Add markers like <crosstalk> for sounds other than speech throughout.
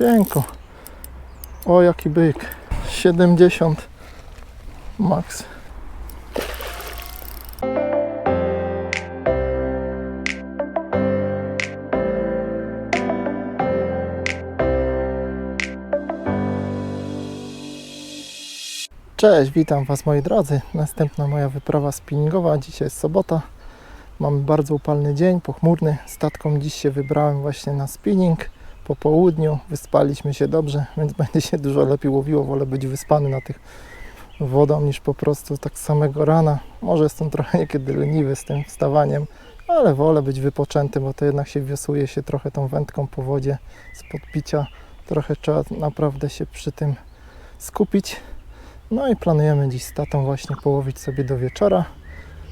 Cienko. O, jaki byk. 70 max. Cześć, witam Was moi drodzy. Następna moja wyprawa spinningowa. Dzisiaj jest sobota. Mamy bardzo upalny dzień, pochmurny. Statką dziś się wybrałem właśnie na spinning. Po południu wyspaliśmy się dobrze, <laughs> więc będzie się dużo lepiej łowiło. Wolę być wyspany na tych wodą niż po prostu tak samego rana. Może jestem trochę niekiedy leniwy z tym wstawaniem, ale wolę być wypoczęty, bo to jednak się wiosłuje się trochę tą wędką po wodzie z podpicia. Trochę trzeba naprawdę się przy tym skupić. No i planujemy dziś z tatą właśnie połowić sobie do wieczora.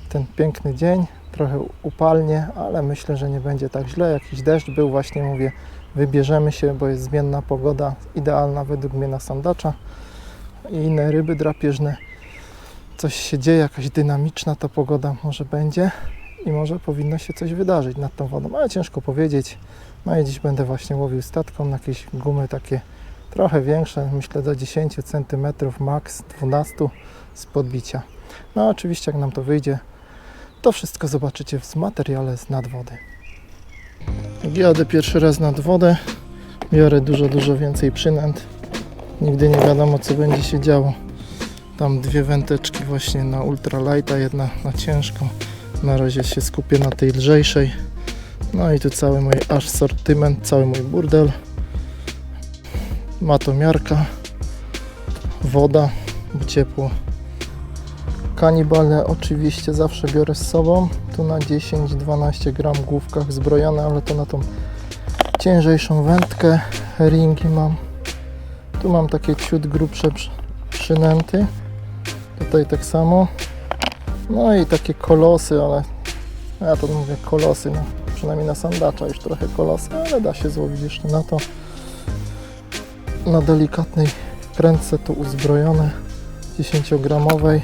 Ten piękny dzień, trochę upalnie, ale myślę, że nie będzie tak źle. Jakiś deszcz był, właśnie mówię, wybierzemy się, bo jest zmienna pogoda, idealna według mnie na sandacza i inne ryby drapieżne. Coś się dzieje, jakaś dynamiczna ta pogoda może będzie i może powinno się coś wydarzyć nad tą wodą, ale ciężko powiedzieć. No i dziś będę właśnie łowił statką na jakieś gumy takie trochę większe, myślę do 10 cm max 12 z podbicia. No oczywiście jak nam to wyjdzie, to wszystko zobaczycie w materiale z nadwody. Jadę pierwszy raz nad wodę, biorę dużo, dużo więcej przynęt. Nigdy nie wiadomo co będzie się działo. Tam dwie wędeczki właśnie na ultralighta, jedna na ciężką. Na razie się skupię na tej lżejszej. No i tu cały mój asortyment, cały mój burdel matomiarka, woda, bo ciepło. Kanibale oczywiście zawsze biorę z sobą. Tu na 10-12 gram główkach zbrojone, ale to na tą ciężejszą wędkę. Ringi mam. Tu mam takie ciut grubsze przy- przynęty. Tutaj tak samo. No i takie kolosy, ale ja to mówię kolosy, no. przynajmniej na sandacza już trochę kolosy, ale da się złowić jeszcze na to na delikatnej prędce tu uzbrojone 10-gramowej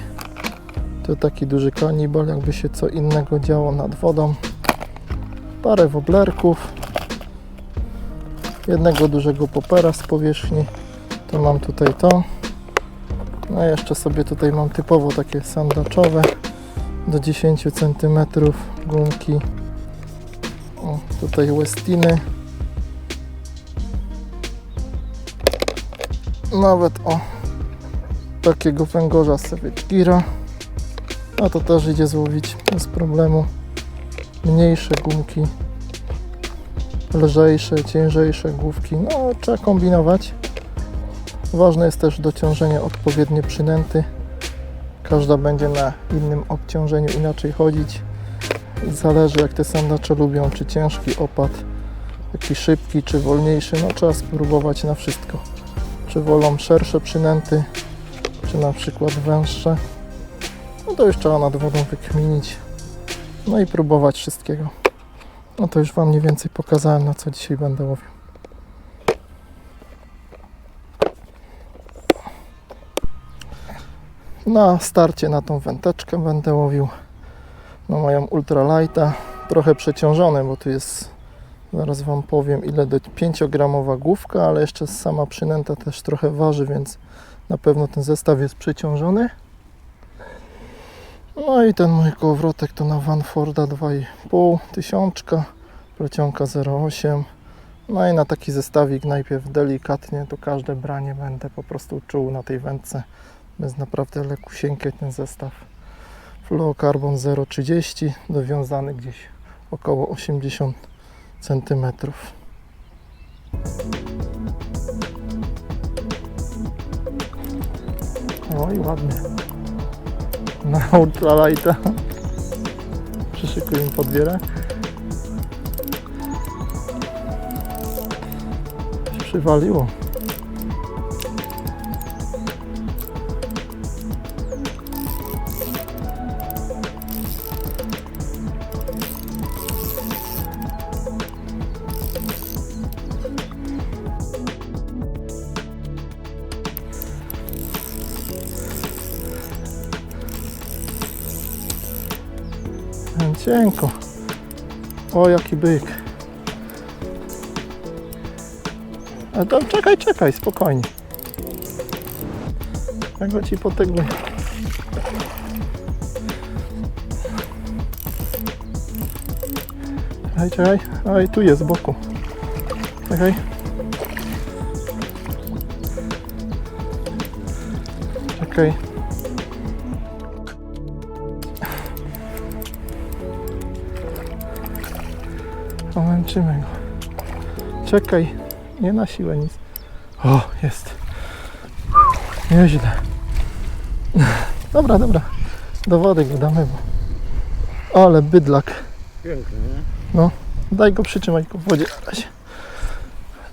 tu taki duży kanibal jakby się co innego działo nad wodą. Parę woblerków. Jednego dużego popera z powierzchni. To mam tutaj to. No i jeszcze sobie tutaj mam typowo takie sandaczowe. Do 10 cm gumki. O, tutaj Westiny nawet o takiego węgorza Savage Gira a to też idzie złowić bez problemu. Mniejsze gumki lżejsze, ciężejsze główki. No trzeba kombinować. Ważne jest też dociążenie odpowiednie przynęty. Każda będzie na innym obciążeniu inaczej chodzić. Zależy jak te sandacze lubią czy ciężki opad taki szybki czy wolniejszy. No trzeba spróbować na wszystko. Czy wolą szersze przynęty, czy na przykład węższe. No to już trzeba nad wodą wykminić. No i próbować wszystkiego. No to już Wam mniej więcej pokazałem, na co dzisiaj będę łowił. Na starcie na tą wędeczkę będę łowił na moją ultralighta. Trochę przeciążony, bo tu jest Zaraz Wam powiem ile do 5-gramowa główka, ale jeszcze sama przynęta też trochę waży, więc na pewno ten zestaw jest przeciążony. No i ten mój kołowrotek to na Vanforda 2,5 tysiączka, plecionka 0,8. No i na taki zestawik najpierw delikatnie, to każde branie będę po prostu czuł na tej wędce. Jest naprawdę lekusieńki ten zestaw. Fluocarbon 0,30, dowiązany gdzieś około 80 centymetrów. Oj, ładnie. Na ultralighta. Przyszykuj im podwierak. Się przywaliło. Cienko. O, jaki byk. A to czekaj, czekaj, spokojnie. Ja go ci potygluję. Czekaj, czekaj. Oj, tu jest z boku. Czekaj. Czekaj. Pomęczymy go. Czekaj. Nie na siłę nic. O, jest. Nieźle. Dobra, dobra. Do wody go damy, bo... Ale bydlak. Piękny, nie? Daj go przytrzymać go w wodzie na razie.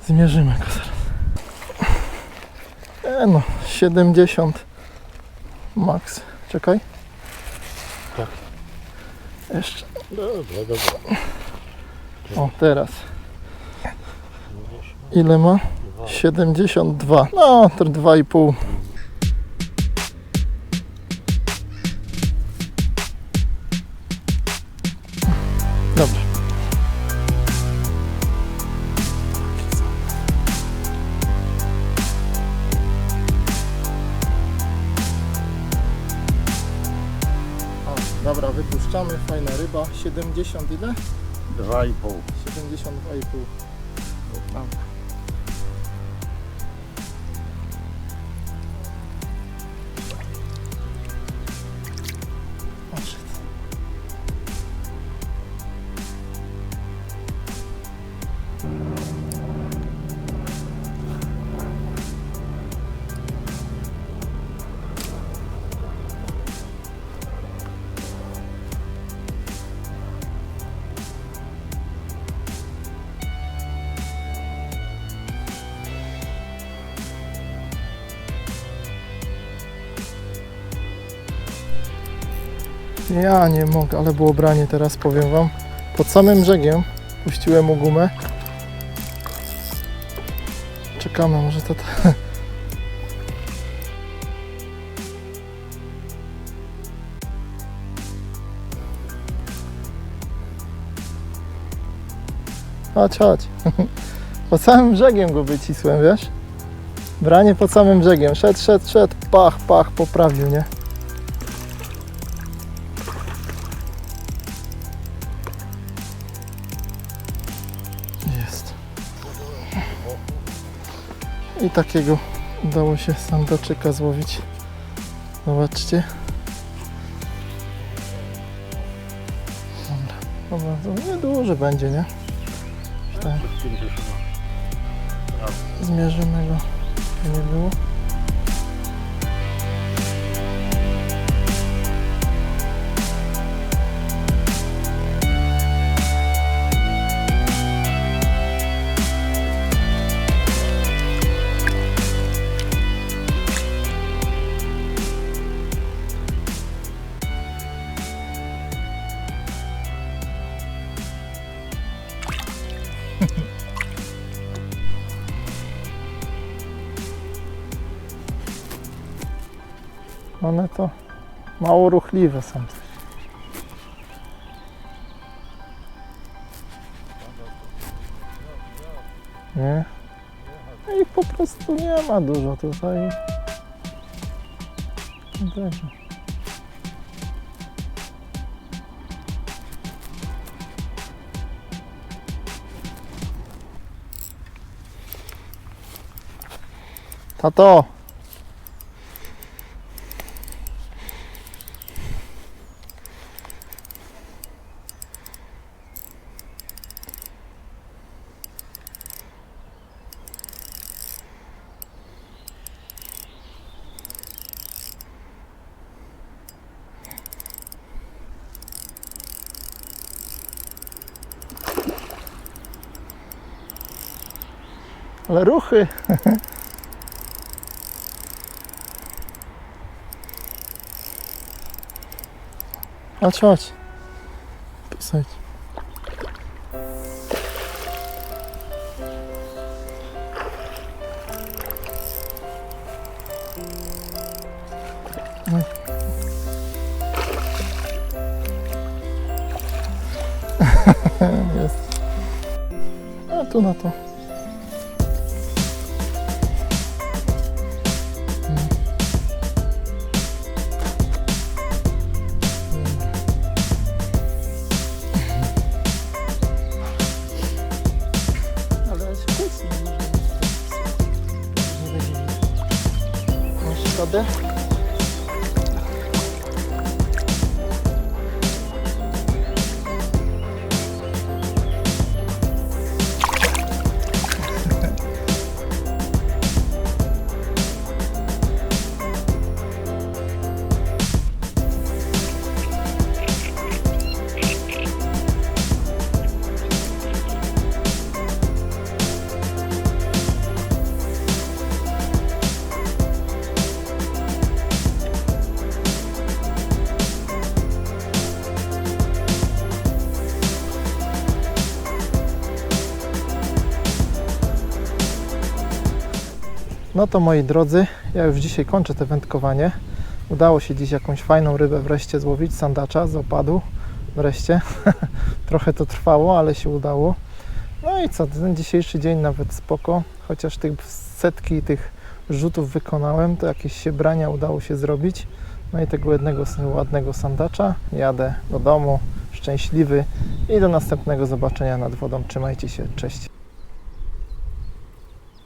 Zmierzymy go zaraz. E no, 70 max. Czekaj. Tak. Jeszcze. Dobra, dobra. O, teraz. Ile ma? 72. No, to 2,5. Dobrze. O, dobra, wypuszczamy. Fajna ryba. 70 ile? Dwa i pół. 72,5. Ja nie mogę, ale było branie teraz, powiem Wam. Pod samym brzegiem puściłem mu gumę. Czekamy, może to... to... <laughs> Chodź, chodź. <laughs> Pod samym brzegiem go wycisłem, wiesz? Branie pod samym brzegiem. Szedł, szedł, szedł. Pach, pach, poprawił, nie? I takiego udało się sandaczyka złowić. Zobaczcie. Dobra, dobra, nieduży będzie, nie? Tak. Zmierzymy go, nie było. One to mało ruchliwe są. Nie? No Ich po prostu nie ma dużo tutaj. Także. Tato! Ale ruchy. <laughs> Chodź, chodź. Pisać. <laughs> Jest. A tu na to. No to moi drodzy, ja już dzisiaj kończę te wędkowanie. Udało się dziś jakąś fajną rybę wreszcie złowić, sandacza z opadu. Wreszcie. <laughs> Trochę to trwało, ale się udało. No i co, ten dzisiejszy dzień nawet spoko. Chociaż tych setki tych rzutów wykonałem, to jakieś się brania udało się zrobić. No i tego jednego ładnego sandacza. Jadę do domu, szczęśliwy i do następnego zobaczenia nad wodą. Trzymajcie się, cześć.